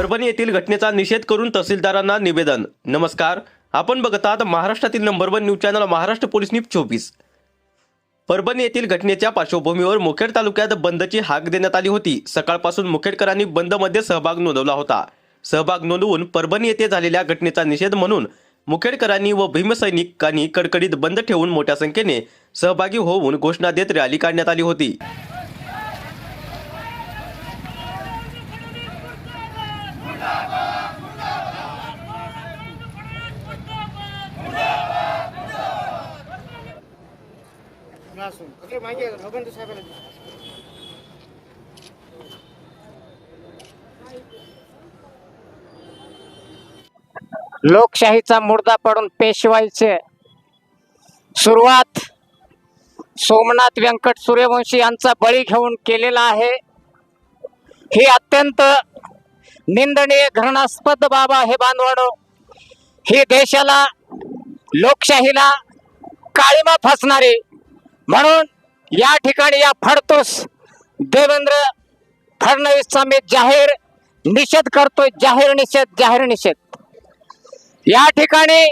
परभणी येथील घटनेचा निषेध करून तहसीलदारांना निवेदन. नमस्कार. आपण बघत आहात महाराष्ट्रातील number one news channel Maharashtra police news चोवीस. परभणी येथील घटनेच्या पार्श्वभूमीवर मुखेड तालुक्यात बंदची हाक देण्यात आली होती. सकाळपासून मुखेडकरांनी बंदमध्ये सहभाग नोंदवला होता. सहभाग नोंदवून परभणी येथे झालेल्या घटनेचा निषेध म्हणून मुखेडकरांनी व भीमसैनिकांनी कडकडीत बंद ठेवून मोठ्या संख्येने सहभागी होऊन घोषणा देत रॅली काढण्यात आली होती. नसून मागे भगवंत साहेबांना लोकशाहीचा मुर्दा पडून पेशवाईचे सुरुवात सोमनाथ व्यंकट सूर्यवंशी यांचा बळी घेऊन केलेला आहे. ही अत्यंत निंदनीय घृणास्पद बाबा आहे बांधवाडो. ही देशाला लोकशाहीला काळीमा फसणारी म्हणून या ठिकाणी या फडतोस देवेंद्र फडणवीसचा मी जाहीर निषेध करतोय जाहीर निषेध जाहीर निषेध. या ठिकाणी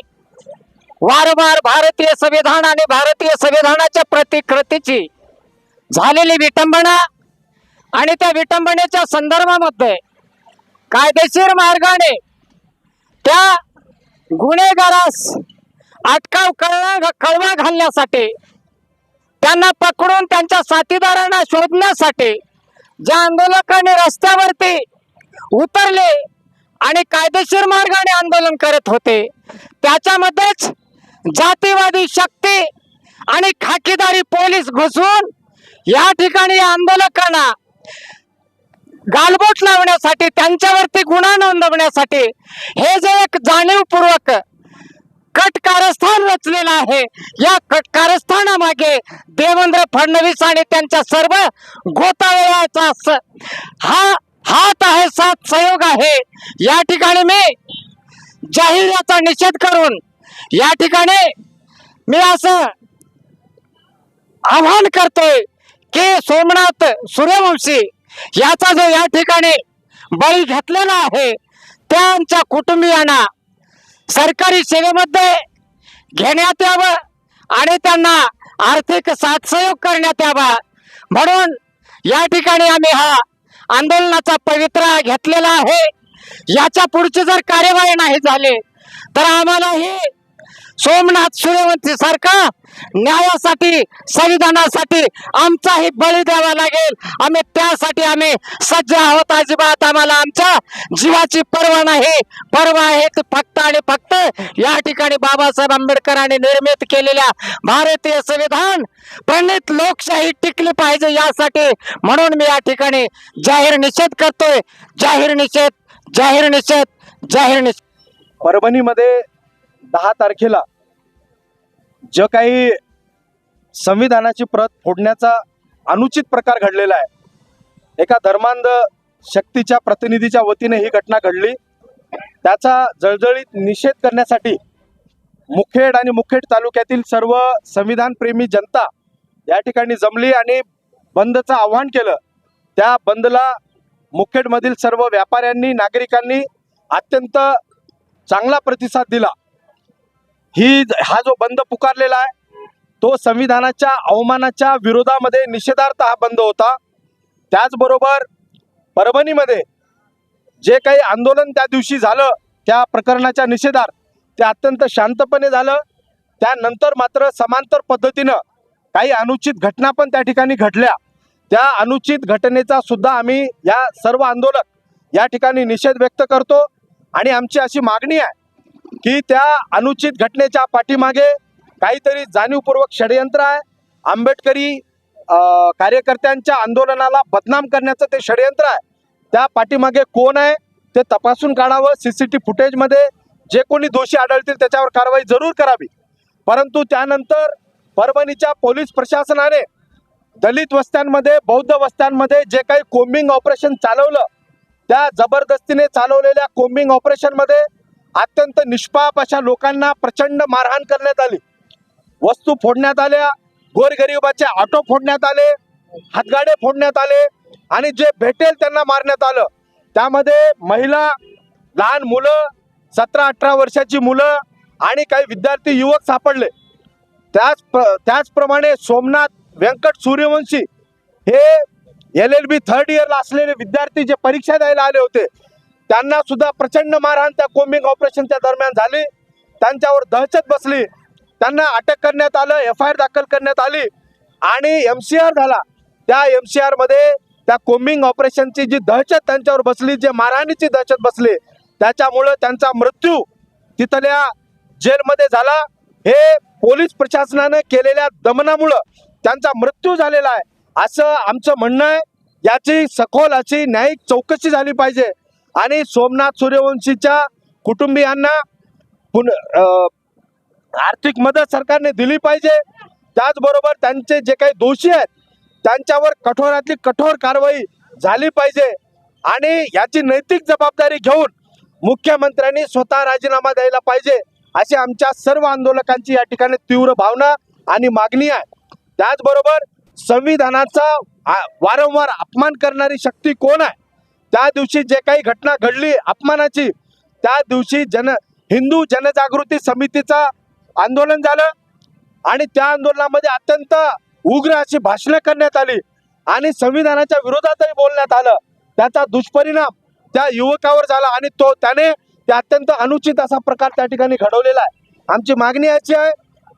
वारंवार भारतीय संविधान आणि भारतीय संविधानाच्या प्रतिकृतीची झालेली विटंबना आणि त्या विटंबनेच्या संदर्भामध्ये कायदेशीर मार्गाने त्या गुन्हेगारास अटकाव कळवा कळवा घालण्यासाठी त्यांना पकडून त्यांच्या साथीदारांना शोधण्यासाठी ज्या आंदोलकांनी रस्त्यावरती उतरले आणि कायदेशीर मार्गाने आंदोलन करत होते त्याच्यामध्येच जातीवादी शक्ती आणि खाकीदारी पोलीस घुसून या ठिकाणी या आंदोलकांना गालबोट लावण्यासाठी त्यांच्यावरती गुन्हा नोंदवण्यासाठी हे जे एक जाणीवपूर्वक कट कारस्थान रचलेलं आहे. या कट कारस्थानामागे देवेंद्र फडणवीस आणि त्यांच्या सर्व घोटाळ्याचा स- हा हात आहे सात सहयोग आहे. या ठिकाणी मी जाहीर याचा निषेध करून या ठिकाणी मी असं आव्हान करतोय की सोमनाथ सूर्यवंशी याचा जो या ठिकाणी बळी घेतलेला आहे त्यांच्या कुटुंबियांना सरकारी सेवेमध्ये घेण्यात यावं आणि त्यांना आर्थिक साथसहयोग करण्यात यावा. म्हणून या ठिकाणी आम्ही हा आंदोलनाचा पवित्रा घेतलेला आहे. याच्या पुढची जर कार्यवाही नाही झाली तर आम्हाला ही सोमनाथ सूर्यवंशी सारखा न्यायासाठी संविधानासाठी आमचाही बळी द्यावा लागेल. आम्ही त्यासाठी आम्ही सज्ज आहोत. अजिबात आम्हाला आमच्या जीवाची पर्वा नाही. पर्वा आहे ती फक्त आणि फक्त या ठिकाणी बाबासाहेब आंबेडकरांनी निर्मित केलेल्या भारतीय संविधान. प्रणित लोकशाही टिकली पाहिजे यासाठी म्हणून मी या ठिकाणी जाहीर निषेध करतोय. जाहीर निषेध जाहीर निषेध जाहीर निषेध. परभणीमध्ये दहा तारखेला जे काही संविधानाची प्रत फोडण्याचा अनुचित प्रकार घडलेला आहे. एका धर्मांध शक्तीच्या प्रतिनिधीच्या वतीने ही घटना घडली. त्याचा जळजळीत निषेध करण्यासाठी मुखेड आणि मुखेड तालुक्यातील सर्व संविधानप्रेमी जनता या ठिकाणी जमली आणि बंदचं आव्हान केलं. त्या बंदला मुखेडमधील सर्व व्यापाऱ्यांनी नागरिकांनी अत्यंत चांगला प्रतिसाद दिला. ही हा जो बंद पुकारलेला आहे तो संविधानाच्या अवमानाच्या विरोधामध्ये निषेधार्थ हा बंद होता. त्याचबरोबर परभणीमध्ये जे काही आंदोलन त्या दिवशी झालं त्या प्रकरणाच्या निषेधार्थ ते अत्यंत शांतपणे झालं. त्यानंतर मात्र समांतर पद्धतीनं काही अनुचित घटना पण त्या ठिकाणी घडल्या. त्या अनुचित घटनेचा सुद्धा आम्ही या सर्व आंदोलक या ठिकाणी निषेध व्यक्त करतो. आणि आमची अशी मागणी आहे की त्या अनुचित घटनेच्या पाठीमागे काहीतरी जाणीवपूर्वक षडयंत्र आहे. आंबेडकरी कार्यकर्त्यांच्या आंदोलनाला बदनाम करण्याचं ते षडयंत्र आहे. त्या पाठीमागे कोण आहे ते तपासून काढावं. सी सी टी फुटेजमध्ये जे कोणी दोषी आढळतील त्याच्यावर कारवाई जरूर करावी. परंतु त्यानंतर परभणीच्या पोलीस प्रशासनाने दलित वस्त्यांमध्ये बौद्ध वस्त्यांमध्ये जे काही कोम्बिंग ऑपरेशन चालवलं त्या जबरदस्तीने चालवलेल्या कोम्बिंग ऑपरेशनमध्ये अत्यंत निष्पाप अशा लोकांना प्रचंड मारहाण करण्यात आली. वस्तू फोडण्यात आल्या गोरगरिबाचे ऑटो फोडण्यात आले हातगाडे फोडण्यात आले आणि जे भेटेल त्यांना मारण्यात आलं. त्यामध्ये महिला लहान मुलं सतरा अठरा वर्षाची मुलं आणि काही विद्यार्थी युवक सापडले. त्याच प्र- त्याचप्रमाणे सोमनाथ व्यंकट सूर्यवंशी हे एल एल बी थर्ड इयरला असलेले विद्यार्थी जे परीक्षा द्यायला आले होते त्यांना सुद्धा प्रचंड मारहाण त्या कोम्बिंग ऑपरेशनच्या दरम्यान झाली. त्यांच्यावर दहशत बसली. त्यांना अटक करण्यात आलं एफ आय आर दाखल करण्यात आली. आणि एम सी आर झाला. त्या एम सी आरमध्ये त्या कोम्बिंग ऑपरेशनची जी दहशत त्यांच्यावर बसली जे मारहाणीची दहशत बसली त्याच्यामुळं त्यांचा मृत्यू तिथल्या जेलमध्ये झाला. हे पोलीस प्रशासनानं केलेल्या दमनामुळं त्यांचा मृत्यू झालेला आहे. असं आमचं म्हणणं आहे. याची सखोल अशी न्यायिक चौकशी झाली पाहिजे. आणि सोमनाथ सूर्यवंशीच्या कुटुंबियांना पुन आर्थिक मदत सरकारने दिली पाहिजे. त्याचबरोबर त्यांचे जे काही दोषी आहेत त्यांच्यावर कठोरातली कठोर कारवाई झाली पाहिजे. आणि याची नैतिक जबाबदारी घेऊन मुख्यमंत्र्यांनी स्वतः राजीनामा द्यायला पाहिजे अशी आमच्या सर्व आंदोलकांची या ठिकाणी तीव्र भावना आणि मागणी आहे. त्याचबरोबर संविधानाचा वारंवार अपमान करणारी शक्ती कोण आहे? त्या दिवशी जे काही घटना घडली अपमानाची त्या दिवशी जन हिंदू जनजागृती समितीचा आंदोलन झालं आणि त्या आंदोलनामध्ये अत्यंत उग्र अशी भाषणं करण्यात आली आणि संविधानाच्या विरोधातही बोलण्यात आलं. त्याचा दुष्परिणाम त्या युवकावर झाला आणि तो त्याने ते अत्यंत अनुचित असा प्रकार त्या ठिकाणी घडवलेला आहे. आमची मागणी अशी आहे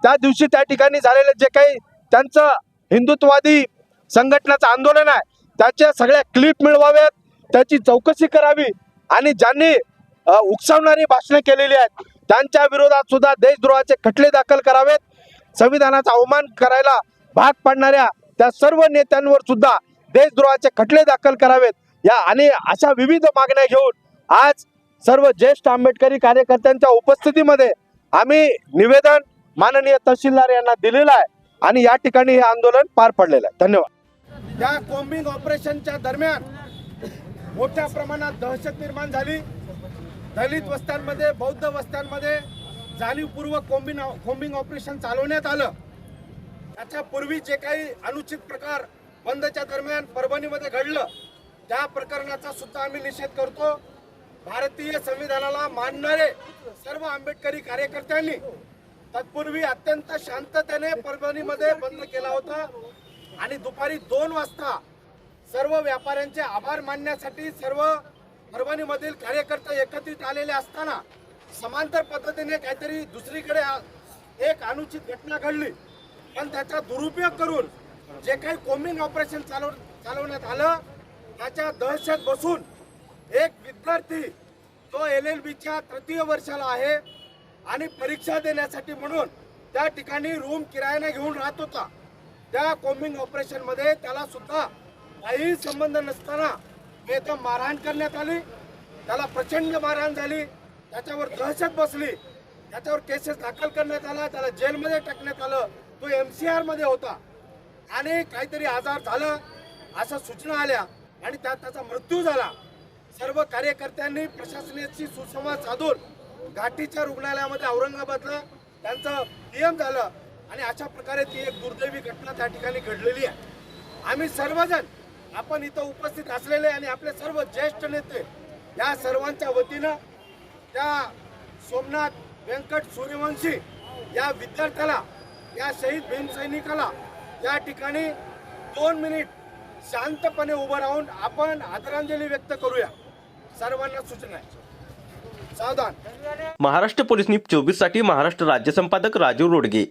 त्या दिवशी त्या ठिकाणी झालेलं जे काही त्यांचं हिंदुत्ववादी संघटनाचं आंदोलन आहे त्याच्या सगळ्या क्लिप मिळवाव्यात त्याची चौकशी करावी आणि ज्यांनी उकसावणारी भाषणं केलेली आहेत त्यांच्या विरोधात सुद्धा देशद्रोहाचे खटले दाखल करावेत. संविधानाचा अवमान करायला भाग पाडणाऱ्या त्या सर्व नेत्यांवर सुद्धा देशद्रोहाचे खटले दाखल करावेत. या आणि अशा विविध मागण्या घेऊन आज सर्व ज्येष्ठ आंबेडकरी कार्यकर्त्यांच्या उपस्थितीमध्ये आम्ही निवेदन माननीय तहसीलदार यांना दिलेलं आहे आणि या ठिकाणी हे आंदोलन पार पडलेलं आहे. धन्यवाद. या कॉम्बिंग ऑपरेशनच्या दरम्यान मोठ्या प्रमाणात दहशत निर्माण झाली. दलित वस्त्यांमध्ये बौद्ध वस्त्यांमध्ये जाणीवपूर्वक कोम्बिंग कोम्बिंग ऑपरेशन चालवण्यात आलं. त्याच्यापूर्वी जे काही अनुचित प्रकार बंदच्या दरम्यान परभणीमध्ये घडलं त्या प्रकरणाचा सुद्धा आम्ही निषेध करतो. भारतीय संविधानाला मानणारे सर्व आंबेडकरी कार्यकर्त्यांनी तत्पूर्वी अत्यंत शांततेने परभणीमध्ये बंद केला होता. आणि दुपारी दोन वाजता सर्व व्यापाऱ्यांचे आभार मानण्यासाठी सर्व परभणीमधील कार्यकर्ते एकत्रित आलेले असताना समांतर पद्धतीने काहीतरी दुसरीकडे एक अनुचित घटना घडली. पण त्याचा दुरुपयोग करून जे काही कोमिंग ऑपरेशन चालव चालवण्यात आलं त्याच्या दहशत बसून एक विद्यार्थी तो एल एल बीच्या तृतीय वर्षाला आहे आणि परीक्षा देण्यासाठी म्हणून त्या ठिकाणी रूम किरायाने घेऊन राहत होता. त्या कोम्बिंग ऑपरेशनमध्ये त्याला सुद्धा काही संबंध नसताना इथं मारहाण करण्यात आली. त्याला प्रचंड मारहाण झाली. त्याच्यावर दहशत बसली. त्याच्यावर केसेस दाखल करण्यात आला. त्याला जेलमध्ये टाकण्यात आलं. तो एम सी आरमध्ये होता. आणि काहीतरी आजार झाला अशा सूचना आल्या आणि त्यात त्याचा मृत्यू झाला. सर्व कार्यकर्त्यांनी प्रशासनाशी सुसंवाद साधून घाटीच्या रुग्णालयामध्ये औरंगाबादला त्यांचं नियम झालं. आणि अशा प्रकारे ती एक दुर्दैवी घटना त्या ठिकाणी घडलेली आहे. आम्ही सर्वजण आपण इथं उपस्थित असलेले आणि आपले सर्व ज्येष्ठ नेते या सर्वांच्या वतीनं त्या सोमनाथ व्यंकट सूर्यवंशी या विद्यार्थ्याला या शहीद भीमसैनिकाला या ठिकाणी दोन मिनिट शांतपणे उभं राहून आपण आदरांजली व्यक्त करूया. सर्वांना सूचना आहे. सावधान. महाराष्ट्र पोलीस न्यूज चोवीससाठी महाराष्ट्र राज्य संपादक राजीव रोडगे.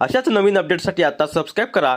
अशाच नवीन अपडेटसाठी आता सबस्क्राईब करा.